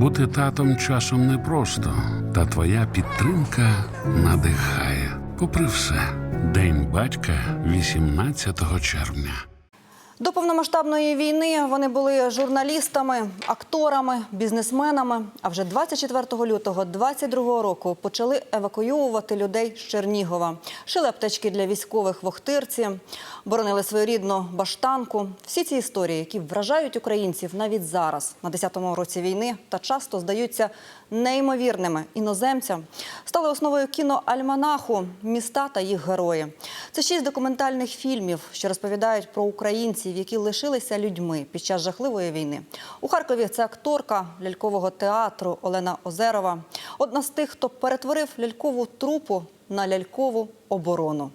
Бути татом часом непросто, та твоя підтримка надихає. Попри все, День батька 18 червня. До повномасштабної війни вони були журналістами, акторами, бізнесменами. А вже 24 лютого 22 року почали евакуювати людей з Чернігова. Шили аптечки для військових в Охтирці, боронили свою рідну баштанку. Всі ці історії, які вражають українців навіть зараз, на 10-му році війни, та часто здаються неймовірними іноземцям, стали основою кіноальманаху Міста та їх герої. Це шість документальних фільмів, що розповідають про українців, які лишилися людьми під час жахливої війни. У Харкові це акторка лялькового театру Олена Озерова. Одна з тих, хто перетворив лялькову трупу на лялькову оборону.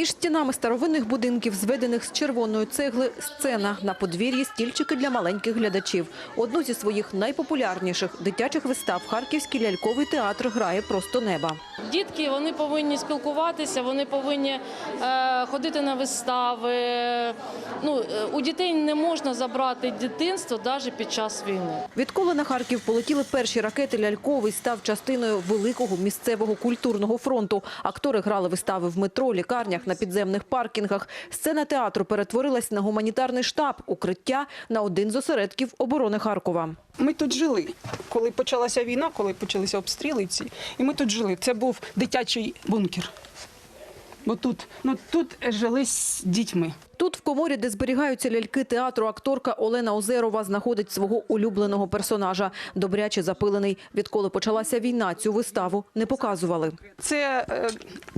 Між стінами старовинних будинків, зведених з червоної цегли, сцена на подвір'ї стільчики для маленьких глядачів. Одну зі своїх найпопулярніших дитячих вистав Харківський ляльковий театр грає просто неба. Дітки вони повинні спілкуватися, вони повинні е, ходити на вистави. Ну, е, у дітей не можна забрати дитинство навіть під час війни. Відколи на Харків полетіли перші ракети, ляльковий став частиною великого місцевого культурного фронту. Актори грали вистави в метро, лікарнях, на підземних паркінгах. Сцена театру перетворилась на гуманітарний штаб, укриття на один з осередків оборони Харкова. Ми тут жили. Коли почалася війна, коли почалися обстріли ці, і ми тут жили. Це був дитячий бункер. Бо тут, ну, тут жили з дітьми. Тут, в коморі, де зберігаються ляльки театру, акторка Олена Озерова знаходить свого улюбленого персонажа. Добряче запилений. Відколи почалася війна, цю виставу не показували. Це е,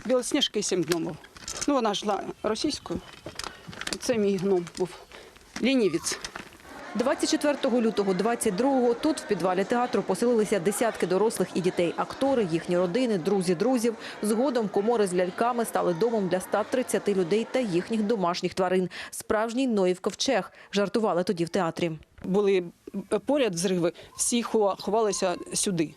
Білосніжка і сім гномів. Ну, вона жила російською. Це мій гном був. Лінівець. 24 лютого 22-го тут, в підвалі театру, поселилися десятки дорослих і дітей. Актори, їхні родини, друзі друзів. Згодом комори з ляльками стали домом для 130 людей та їхніх домашніх тварин. Справжній Ноїв ковчег, жартували тоді в театрі. Були поряд зриви, всі хова- ховалися сюди.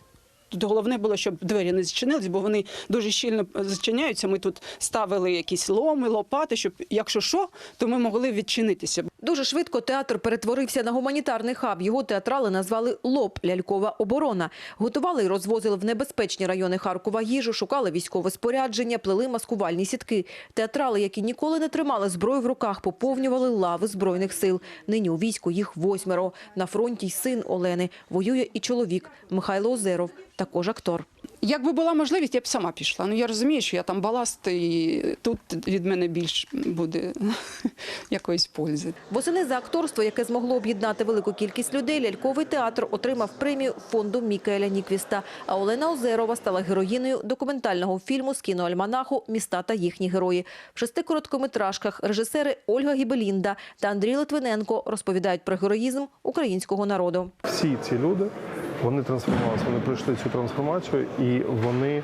Тут головне було, щоб двері не зачинились, бо вони дуже щільно зачиняються. Ми тут ставили якісь ломи, лопати, щоб якщо що, то ми могли відчинитися. Дуже швидко театр перетворився на гуманітарний хаб. Його театрали назвали «ЛОП» – лялькова оборона. Готували і розвозили в небезпечні райони Харкова їжу, шукали військове спорядження, плели маскувальні сітки. Театрали, які ніколи не тримали зброю в руках, поповнювали лави збройних сил. Нині у війську їх восьмеро. На фронті й син Олени. Воює і чоловік Михайло Озеров, також актор. Якби була можливість, я б сама пішла. Ну я розумію, що я там баласт, і тут від мене більш буде якоїсь пользи. Восени за акторство, яке змогло об'єднати велику кількість людей, ляльковий театр отримав премію фонду Мікаеля Ніквіста. А Олена Озерова стала героїною документального фільму з кіноальманаху «Міста та їхні герої». В шести короткометражках режисери Ольга Гібелінда та Андрій Литвиненко розповідають про героїзм українського народу. всі ці люди вони трансформувалися, вони пройшли цю трансформацію і вони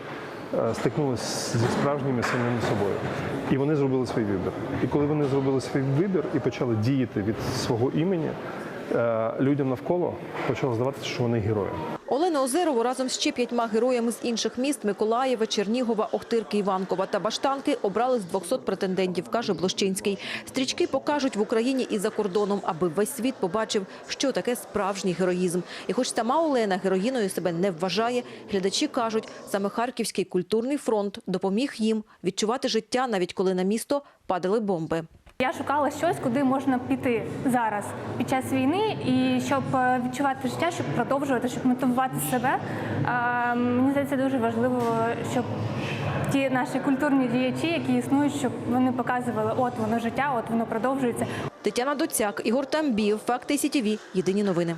е, стикнулися зі справжніми самими собою. І вони зробили свій вибір. І коли вони зробили свій вибір і почали діяти від свого імені, людям навколо почало здаватися, що вони герої. Олену Озерову разом з ще п'ятьма героями з інших міст Миколаєва, Чернігова, Охтирки, Іванкова та Баштанки обрали з 200 претендентів, каже Блощинський. Стрічки покажуть в Україні і за кордоном, аби весь світ побачив, що таке справжній героїзм. І хоч сама Олена героїною себе не вважає, глядачі кажуть, саме Харківський культурний фронт допоміг їм відчувати життя, навіть коли на місто падали бомби. Я шукала щось, куди можна піти зараз під час війни, і щоб е, відчувати життя, щоб продовжувати, щоб мотивувати себе. Мені здається, дуже важливо, щоб ті наші культурні діячі, які існують, щоб вони показували, от воно життя, от воно продовжується. Тетяна Доцяк, Ігор Тамбів, Факти СІТІВІ. Єдині новини.